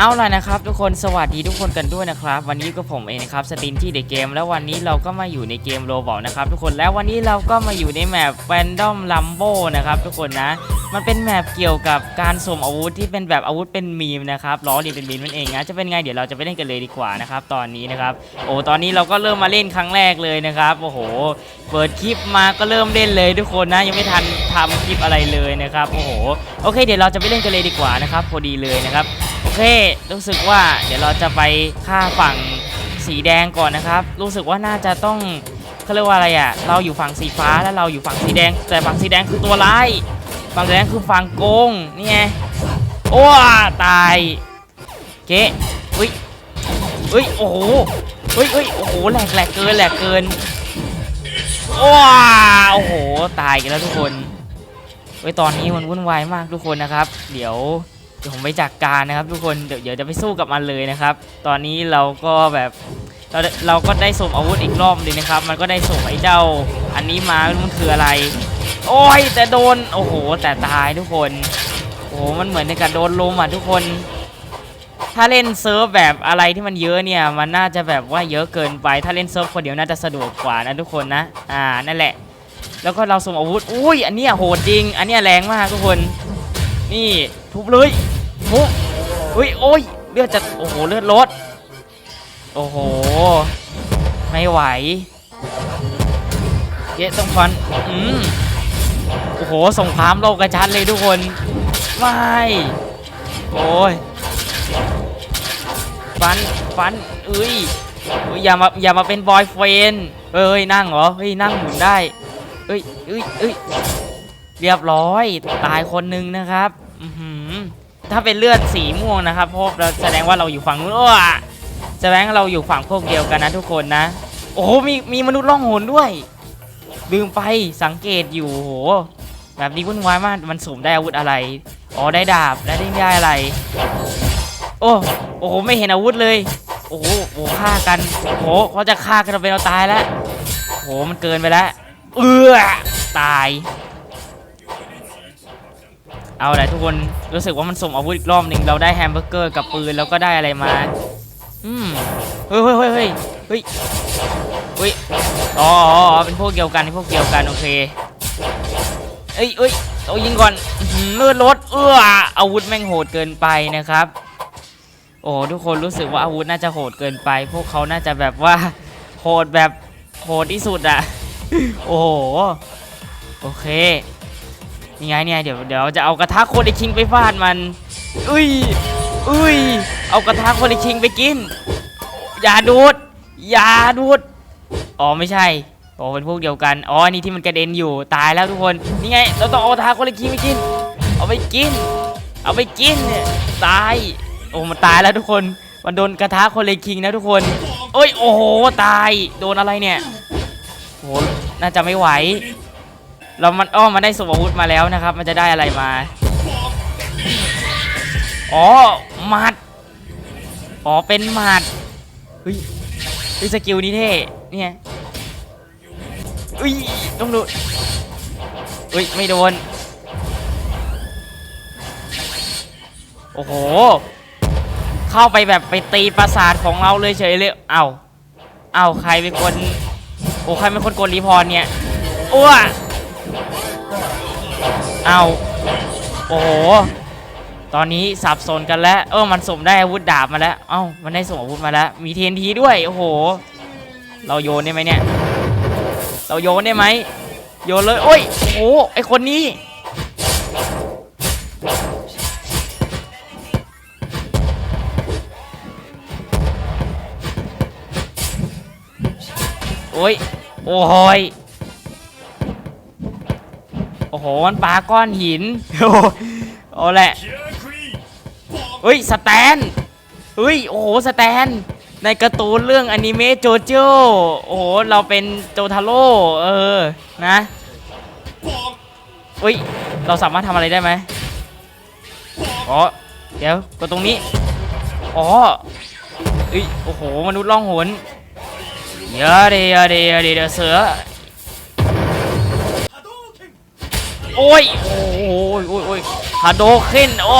เอาล่ะนะครับทุกคนสวัสดีทุกคนกันด้วยนะครับ วันนี้ก็ผมเองนะครับสตินที่เดอะเกม แล้ววันนี้เราก็มาอยู่ในเกมโรบอทนะครับทุกคนแล้ววันนี้เราก็มาอยู่ในแมปแฟนดอมลัมโบนะครับทุกคนนะ มันเป็นแมปเกี่ยวกับการสวมอาวุธที่เป็นแบบอาวุธเป็นมีมนะครับล้อเลียนเป็นมีมนั่นเองนะจะเป็นไงเดี๋ยวเราจะไปเล่นกันเลยดีกว่านะครับตอนนี้นะครับโอ้ตอนนี้เราก็เริ่มมาเล่นครั้งแรกเลยนะครับโอ้โห เปิดคลิปมาก็เริ่มเล่นเลยทุกคนนะยังไม่ทันทำคลิปอะไรเลยนะครับโอ้โหโอเค เดี๋ยวเราจะไปเล่นกันเลยดีกว่านะครับพอดีเลยนะครับโอเค รู้สึกว่าเดี๋ยวเราจะไปฆ่าฝั่งสีแดงก่อนนะครับ รู้สึกว่าน่าจะต้องเขาเรียกว่าอะไรอะ เราอยู่ฝั่งสีฟ้าแล้วเราอยู่ฝั่งสีแดง แต่ฝั่งสีแดงคือตัวร้าย ฝั่งแดงคือฝั่งโกง นี่ไง โอ้ตายเก๊อุ้ยอุ้ย โอ้โหอุ้ยอุ้ยโอ้โห แหลกแหลกเกิน แหลกเกินว้าโอ้โห ตายกันแล้วทุกคนเฮ้ตอนนี้มันวุ่นวายมากทุกคนนะครับ เดี๋ยว ดี๋ยวผมไปจัดการนะครับ ทุกคนเดี๋ยวเดี๋ยวจะไปสู้กับมันเลยนะครับ ตอนนี้เราก็แบบเราเราก็ได้ส่งอาวุธอีกรอบเลยนะครับ มันก็ได้ส่งไอ้เจ้า อันนี้มามันคืออะไร โอ้ยแต่โดนโอ้โห แต่ตายทุกคน โอ้โหมันเหมือนในการโดนลมอะทุกคน ถ้าเล่นเซิร์ฟแบบอะไรที่มันเยอะเนี่ย มันน่าจะแบบว่าเยอะเกินไป ถ้าเล่นเซิร์ฟคนเดียวน่าจะสะดวกกว่านะทุกคนนะ อ่านั่นแหละ แล้วก็เราส่งอาวุธ อุ้ยอันนี้โหดจริง อันนี้แรงมากทุกคน นี่ทุบเลย ทุบอุ้ยโอ้ยเลือดจะโอ้โหเลือดลดโอ้โหไม่ไหวเยะต้องฟันอืมโอ้โหส่งครามโลกกระชันเลยทุกคนไม่โอ้ยฟันฟันเอ้ยเอ้ยอย่ามาอย่ามาเป็นบอยเฟรนเอ้ยนั่งเหรอเฮ้ยนั่งหมุนได้เอ้ยเอ้ยเอ้ยเรียบร้อยตายคนหนึ่งนะครับ อือหือ ถ้าเป็นเลือดสีม่วงนะครับพราะเราแสดงว่าเราอยู่ฝั่งนู้นอ้วแสดงว่าเราอยู่ฝั่งพวกเดียวกันนะทุกคนนะ โอ้โหมีมีมนุษย์ล่องหนด้วยลืมไปสังเกตอยู่โหแบบนี้วุ่นวายมากมันสูมได้อาวุธอะไรอ๋อได้ดาบและได้ได้อะไร โอ้โอ้โหไม่เห็นอาวุธเลย โอ้โหโอ้ฆ่ากันโอ้โหเขาจะฆ่ากันเราเป็นเราตายแล้วโอ้โหมันเกินไปแล้วเออตาย เอาละทุกคนรู้สึกว่ามันส่งอาวุธอีกรอบหนึ่งเราได้แฮมเบอร์เกอร์กับปืนแล้วก็ได้อะไรมาอืมเฮ้ยเฮ้ยเฮ้ยเฮ้ยเฮ้ยเฮ้ยอ๋อเป็นพวกเดียวกันพวกเดียวกันโอเคเอ้ยเอ้ยเอายิงก่อนเลือดรถเอื้ออาวุธแม่งโหดเกินไปนะครับ โอ้ทุกคนรู้สึกว่าอาวุธน่าจะโหดเกินไป พวกเขาน่าจะแบบว่าโหดแบบโหดที่สุดอะโอ้โหโอเค นี่ไงเนี่ยเดี๋ยวเดี๋ยวจะเอากระทะโคดิคิงไปฟาดมัน อุ้ย อุ้ย เอากระทะโคดิคิงไปกิน อย่าดูด อย่าดูด อ๋อไม่ใช่โอ้เป็นพวกเดียวกัน อ๋ออันนี้ที่มันกระเด็นอยู่ ตายแล้วทุกคน นี่ไง เราต้องเอากระทะโคดิคิงไปกิน เอาไปกิน เอาไปกินเนี่ย ตาย โอ้มันตายแล้วทุกคน มันโดนกระทะโคดิคิงนะทุกคน เอ้ย โอ้โห ตาย โดนอะไรเนี่ยโหน่าจะไม่ไหว เรามันอ้อมันได้สมอาวุธมาแล้วนะครับ มันจะได้อะไรมา อ๋อหมัด อ๋อเป็นหมัดเฮ้ยเฮ้ยสกิลนี้เท่เนี่ยอุ้ยต้องดูอุ้ยไม่โดน โอ้โห เข้าไปแบบไปตีปราสาทของเราเลยเฉยเลยเอ้าเอ้าใครเป็นคน โอ้ใครเป็นคนกดรีพอร์ตเนี่ยอ้ว เอาโอ้โห ตอนนี้สับสนกันแล้ว เออมันสมได้อาวุธดาบมาแล้ว เอ้า มันได้ส่งอาวุธมาแล้ว มีเทนทีด้วย โอ้โห เราโยนได้ไหมเนี่ย เราโยนได้ไหม โยนเลย โอ้ย โอ้โห ไอคนนี้ โอ้ย โอ้ย อ้โห มันปาก้อนหิน โอ้โหเอาแหละเฮ้ย สแตนเฮ้ย โอ้โห สแตน ในการ์ตูนเรื่องอนิเมะโจโจโอ้โห เราเป็นโจทาโร่ เออ นะเฮ้ย เราสามารถทำอะไรได้ไหมอ๋อ เดี๋ยวกดตรงนี้ อ๋อเอ้ย โอ้โห มนุษย์ล่องหนเดี๋ยอะเดี๋ยวเดี๋ยวเดี๋ยวเสือ โอ้ยโอ้ยโอ้ยโอ้ยฮาโดขึ้น โอ้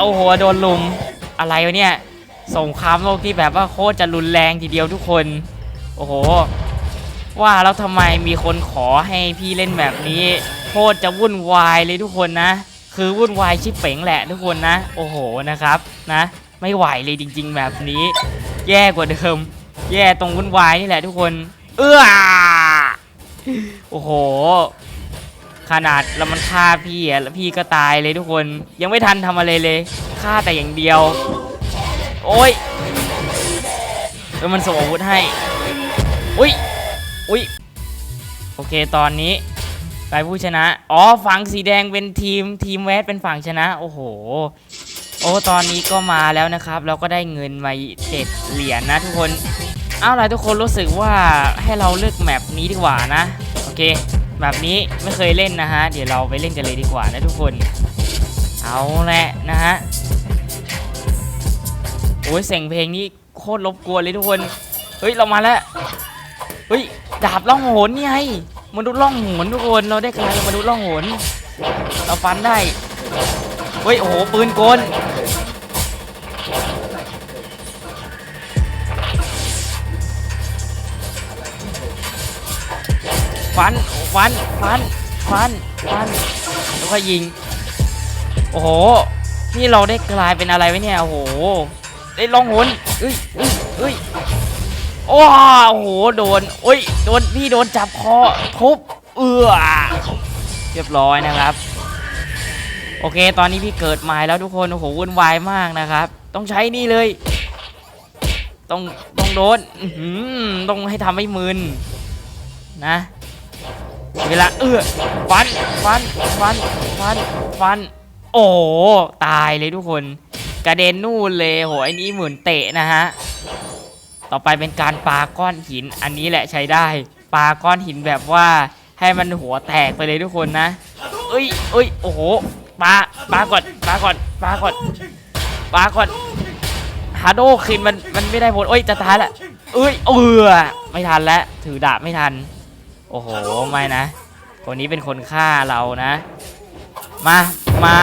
โอ้โหโดนลุม อะไรวะเนี่ยสงครามโลกที่แบบว่าโคตรจะรุนแรงทีเดียวทุกคน โอ้โห ว่าแล้วทำไมมีคนขอให้พี่เล่นแบบนี้ โคตรจะวุ่นวายเลยทุกคนนะ คือวุ่นวายชิบเป๋งแหละทุกคนนะ โอ้โหนะครับนะ ไม่ไหวเลยจริง ๆ แบบนี้ แย่กว่าเดิม แย่ตรงวุ่นวายนี่แหละทุกคน เอื้อโอ้โห ขนาดแล้วมันฆ่าพี่อะแล้วพี่ก็ตายเลยทุกคนยังไม่ทันทำอะไรเลยฆ่าแต่อย่างเดียว โอ้ยแล้วมันส่งอาวุธให้อุ้ยอุ้ยโอเคตอนนี้ใครผู้ชนะ อ๋อฝั่งสีแดงเป็นทีมทีมแวดเป็นฝั่งชนะ โอ้โห โอ้ตอนนี้ก็มาแล้วนะครับ เราก็ได้เงินมาเจ็ดเหรียญนะทุกคน เอาล่ะทุกคนรู้สึกว่าให้เราเลือกแมปนี้ดีกว่านะ โอเค แบบนี้ไม่เคยเล่นนะฮะ เดี๋ยวเราไปเล่นกันเลยดีกว่านะทุกคน เอาแหละนะฮะ โอ้ยเสียงเพลงนี้โคตรรบกวนเลยทุกคน เฮ้ยเรามาแล้ว เฮ้ยดาบล่องหนนี่ไงมนุษย์ล่องหนทุกคน เราได้กลายเป็นมนุษย์ล่องหน เราฟันได้ เฮ้ยโอ้โหปืนกล ฟันฟันฟันฟันฟันแล้วก็ยิง โอ้โห นี่เราได้กลายเป็นอะไรไว้เนี่ย โอ้โห ได้ลองหนเอ้ยเอ้ยเอ้ยโอ้โห โดนโอ้ย โดน พี่โดนจับคอทุบ เอือเรียบร้อยนะครับ โอเค ตอนนี้พี่เกิดใหม่แล้วทุกคน โอ้โห วุ่นวายมากนะครับ ต้องใช้นี่เลย ต้อง ต้องโดนต้องให้ทำให้มึนนะ เวลาเอื้อฟันฟันฟันฟันฟัน โอ้ตายเลยทุกคน กระเด็นนู่นเลยโหไอ้นี่เหมือนเตะนะฮะต่อไปเป็นการปาก้อนหินอันนี้แหละใช้ได้ปาก้อนหินแบบว่าให้มันหัวแตกไปเลยทุกคนนะ เอ้ยเอ้ยโอ้โหปาปาก่อนปาก่อนปาก่อนปาก่อนฮาโดคืนมันมันไม่ได้ผลเอ้ยจะตายละเอ้ยเออไม่ทันแล้วถือดาบไม่ทัน อ้โห ไม่นะ คนนี้เป็นคนฆ่าเรานะ มา มา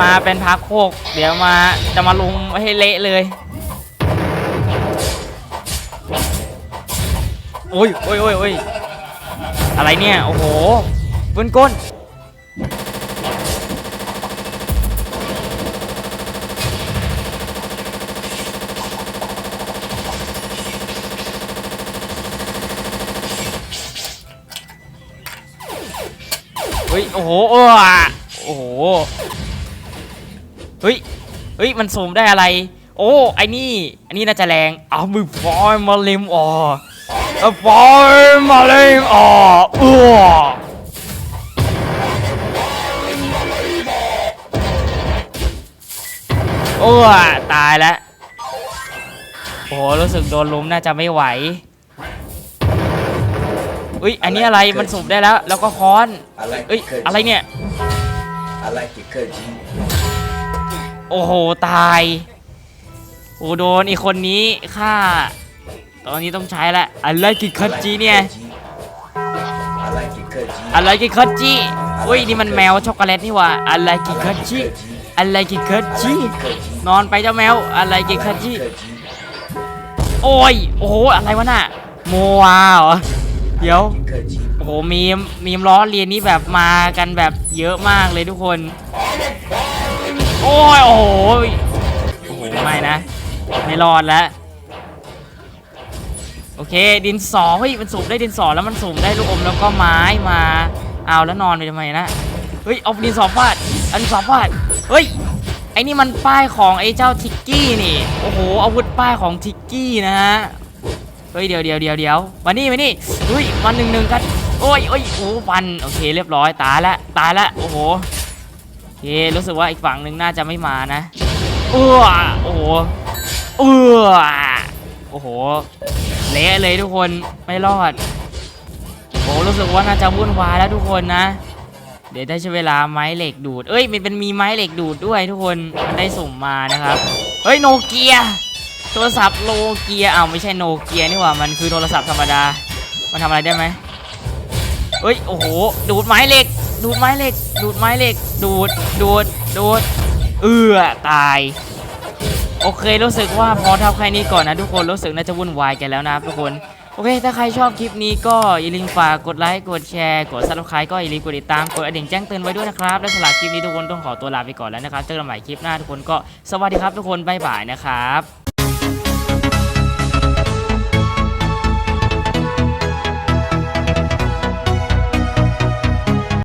มาเป็นพักโคก เดี๋ยวมาจะมาลุมให้เละเลย โอ้ยโอ้ยโอ้ยโอ้ยอะไรเนี่ย โอ้โหปืนก้น เฮ้ย โอ้โหโอ้โอ้โห เฮ้ย เฮ้ย มันซูมได้อะไร โอ้ ไอ้นี่ อันนี้น่าจะแรง เอามือฟอยมาเล็มออเอาฟอยมาเล็มออเออโอ้ตายแล้วโอ้โหรู้สึกโดนลุมน่าจะไม่ไหว อุ้ย อันนี้อะไร มันสูบได้แล้ว แล้วก็ค้อน เอ้ย อะไรเนี่ย I like it cause you โอ้โห ตาย โอ้โดนอีกคนนี้ฆ่า ตอนนี้ต้องใช้ละอะไรกิคัตจิเนี่ย I like it cause you อะไรกิคัตจิอุ้ย นี่มันแมวช็อกโกแลตนี่หว่าอะไรกิคัตจิอะไรกิคัตจินอนไปเจ้าแมว อะไรกิคัตจิโอ้ย โอ้โห อะไรวะน่ะโมวาเหรอ เดี๋ยวโอ้โหมีมมีมล้อเรียนนี้แบบมากันแบบเยอะมากเลยทุกคน โอ้ยโอ้โหโอ้โหไม่นะไม่รอดแล้วโอเค ดินสอเฮ้ยมันสูบได้ดินสอแล้วมันสูบได้ลูกอมแล้วก็ไม้มาเอาแล้วนอนไปทำไมนะเฮ้ยเอาดินสอฟาดอาดินสอฟาดเฮ้ยไอ้นี่มันป้ายของไอ้เจ้าทิกกี้นี่โอ้โหอาวุธป้ายของทิกกี้นะฮะ เฮ้ยเดี๋ยวเดี๋ยวเดี๋ยวเดี๋ยวมานี่มานี่เฮ้ยวันหนึ่งหนึ่งกันโอ้ยโอ้ยโอ้ฟันโอเคเรียบร้อยตายละตายละโอ้โหโอเครู้สึกว่าอีกฝั่งหนึ่งน่าจะไม่มานะเออโอ้โหเออโอ้โหเละเลยทุกคนไม่รอดโอ้รู้สึกว่าน่าจะวุ่นวายแล้วทุกคนนะ เดี๋ยวได้ใช้เวลาไม้เหล็กดูด เอ้ยมันเป็นมีไม้เหล็กดูดด้วยทุกคนมันได้สุ่มมานะครับเฮ้ยโนเกีย โทรศัพท์โนเกียอ้าวไม่ใช่โนเกียนี่หว่ามันคือโทรศัพท์ธรรมดา มันทำอะไรได้ไหมเฮ้ยโอ้โหดูดไม้เหล็ก ดูดไม้เหล็ก ดูดไม้เหล็ก ดูดดูดดูดเอือตาย โอเครู้สึกว่าพอเท่าแค่นี้ก่อนนะทุกคนรู้สึกน่าจะวุ่นวายกันแล้วนะทุกคนโอเค ถ้าใครชอบคลิปนี้ก็อย่าลืมฝากกดไลค์ กดแชร์ กดซับสไครต์ก็อย่าลืมกดติดตาม กดกระดิ่งแจ้งเตือนไว้ด้วยนะครับ และสำหรับคลิปนี้ทุกคนต้องขอตัวลาไปก่อนแล้วนะครับ เจอกันใหม่คลิปหน้าทุกคนก็สวัสดีครับทุกคน บ๊ายบายนะครับ